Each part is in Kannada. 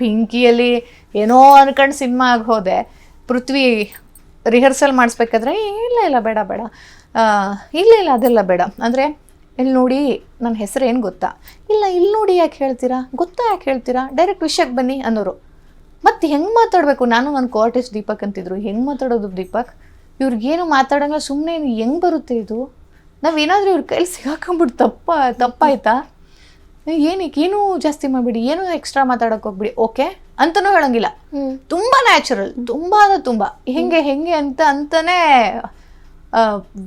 ಪಿಂಕಿಯಲ್ಲಿ ಏನೋ ಅನ್ಕೊಂಡು ಸಿನಿಮಾ ಆಗಿ ಹೋದೆ ಪೃಥ್ವಿ ರಿಹರ್ಸಲ್ ಮಾಡಿಸ್ಬೇಕಾದ್ರೆ ಇಲ್ಲ ಇಲ್ಲ, ಬೇಡ ಬೇಡ. ಇಲ್ಲ ಇಲ್ಲ, ಅದೆಲ್ಲ ಬೇಡ. ಅಂದರೆ ಇಲ್ಲಿ ನೋಡಿ ನನ್ನ ಹೆಸರು ಏನು ಗೊತ್ತಾ? ಇಲ್ಲ ಇಲ್ಲಿ ನೋಡಿ ಯಾಕೆ ಹೇಳ್ತೀರಾ? ಗೊತ್ತಾ ಯಾಕೆ ಹೇಳ್ತೀರಾ? ಡೈರೆಕ್ಟ್ ವಿಷಯಕ್ಕೆ ಬನ್ನಿ? ಅನ್ನೋರು. ಮತ್ತು ಹೆಂಗೆ ಮಾತಾಡಬೇಕು? ನಾನು ನನ್ನ ಕೋಆರ್ಟಿಸ್ಟ್ ದೀಪಕ್ ಅಂತಿದ್ರು. ಹೆಂಗೆ ಮಾತಾಡೋದು ದೀಪಕ್? ಇವ್ರಿಗೇನು ಮಾತಾಡಂಗಿಲ್ಲ. ಸುಮ್ಮನೆ ಹೆಂಗೆ ಬರುತ್ತೆ ಇದು? ನಾವೇನಾದರೂ ಇವ್ರ ಕೈಲಿ ಸಿಗಾಕೊಂಬಿಟ್ಟು ತಪ್ಪ, ತಪ್ಪಾಯ್ತಾ? ಏನಕ್ಕೆ ಏನೂ ಜಾಸ್ತಿ ಮಾಡಿಬಿಡಿ ಏನೂ ಎಕ್ಸ್ಟ್ರಾ ಮಾತಾಡೋಕೆ ಹೋಗ್ಬಿಡಿ ಓಕೆ ಅಂತನೂ ಹೇಳಂಗಿಲ್ಲ. ತುಂಬ ನ್ಯಾಚುರಲ್ ತುಂಬ ಅಂದ್ರೆ ತುಂಬ. ಹೆಂಗೆ ಹೆಂಗೆ ಅಂತ ಅಂತಾನೆ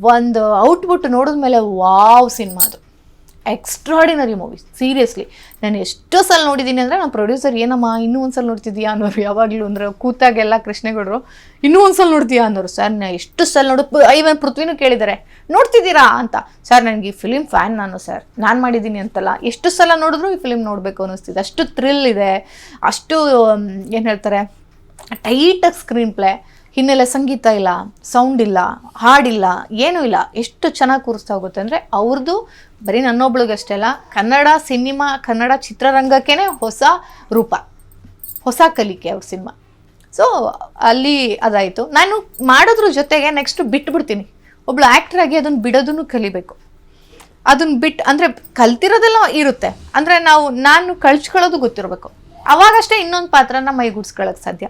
ಒಂದು ಔಟ್ಪುಟ್ ನೋಡಿದ್ಮೇಲೆ ವಾವ್ ಸಿನಿಮಾ ಅದು. ಎಕ್ಸ್ಟ್ರಾಡಿನರಿ ಮೂವಿ ಸೀರಿಯಸ್ಲಿ ನಾನು ಎಷ್ಟೋ ಸಲ ನೋಡಿದ್ದೀನಿ ಅಂದರೆ ನಮ್ಮ ಪ್ರೊಡ್ಯೂಸರ್ ಏನಮ್ಮ ಇನ್ನೂ ಒಂದ್ಸಲ ನೋಡ್ತಿದ್ಯಾ ಅನ್ನೋರು ಯಾವಾಗಲೂ ಅಂದ್ರೆ ಕೂತಾಗೆಲ್ಲ ಕೃಷ್ಣೇಗೌಡರು, ಇನ್ನೂ ಒಂದ್ಸಲ ನೋಡ್ತೀಯಾ ಅನ್ನೋರು. ಸರ್ ನಾನು ಎಷ್ಟು ಸಲ ನೋಡು ಐವನ್ ಪೃಥ್ವಿನೂ ಕೇಳಿದ್ದಾರೆ ನೋಡ್ತಿದ್ದೀರಾ ಅಂತ. ಸರ್, ನನಗೆ ಈ ಫಿಲಿಮ್ ಫ್ಯಾನ್ ನಾನು, ಸರ್. ನಾನು ಮಾಡಿದ್ದೀನಿ ಅಂತಲ್ಲ. ಎಷ್ಟು ಸಲ ನೋಡಿದ್ರು ಈ ಫಿಲಿಮ್ ನೋಡಬೇಕು ಅನ್ನಿಸ್ತಿದೆ. ಅಷ್ಟು ಥ್ರಿಲ್ ಇದೆ. ಅಷ್ಟು ಏನು ಹೇಳ್ತಾರೆ ಟೈಟಾಗಿ ಸ್ಕ್ರೀನ್ ಪ್ಲೇ ಹಿನ್ನೆಲೆ ಸಂಗೀತ ಇಲ್ಲ ಸೌಂಡ್ ಇಲ್ಲ ಹಾಡಿಲ್ಲ ಏನೂ ಇಲ್ಲ. ಎಷ್ಟು ಚೆನ್ನಾಗಿ ಕೂರಿಸ್ತಾ ಹೋಗುತ್ತೆ ಅಂದರೆ ಅವ್ರದ್ದು ಬರೀ ನನ್ನೊಬ್ಳಿಗಷ್ಟೇ ಅಲ್ಲ ಕನ್ನಡ ಸಿನಿಮಾ, ಕನ್ನಡ ಚಿತ್ರರಂಗಕ್ಕೇ ಹೊಸ ರೂಪ, ಹೊಸ ಕಲಿಕೆ ಅವ್ರ ಸಿನಿಮಾ. ಸೊ ಅಲ್ಲಿ ಅದಾಯಿತು. ನಾನು ಮಾಡೋದ್ರ ಜೊತೆಗೆ ನೆಕ್ಸ್ಟ್ ಬಿಟ್ಬಿಡ್ತೀನಿ. ಒಬ್ಳು ಆ್ಯಕ್ಟ್ರಾಗಿ ಅದನ್ನು ಬಿಡೋದನ್ನು ಕಲಿಬೇಕು. ಅದನ್ನು ಬಿಟ್ಟು ಅಂದರೆ ಕಲ್ತಿರೋದೆಲ್ಲ ಇರುತ್ತೆ. ಅಂದರೆ ನಾವು, ನಾನು ಕಳ್ಚ್ಕೊಳ್ಳೋದು ಗೊತ್ತಿರಬೇಕು. ಅವಾಗಷ್ಟೇ ಇನ್ನೊಂದು ಪಾತ್ರನ ಮೈಗೂಡ್ಸ್ಕೊಳ್ಳೋಕೆ ಸಾಧ್ಯ.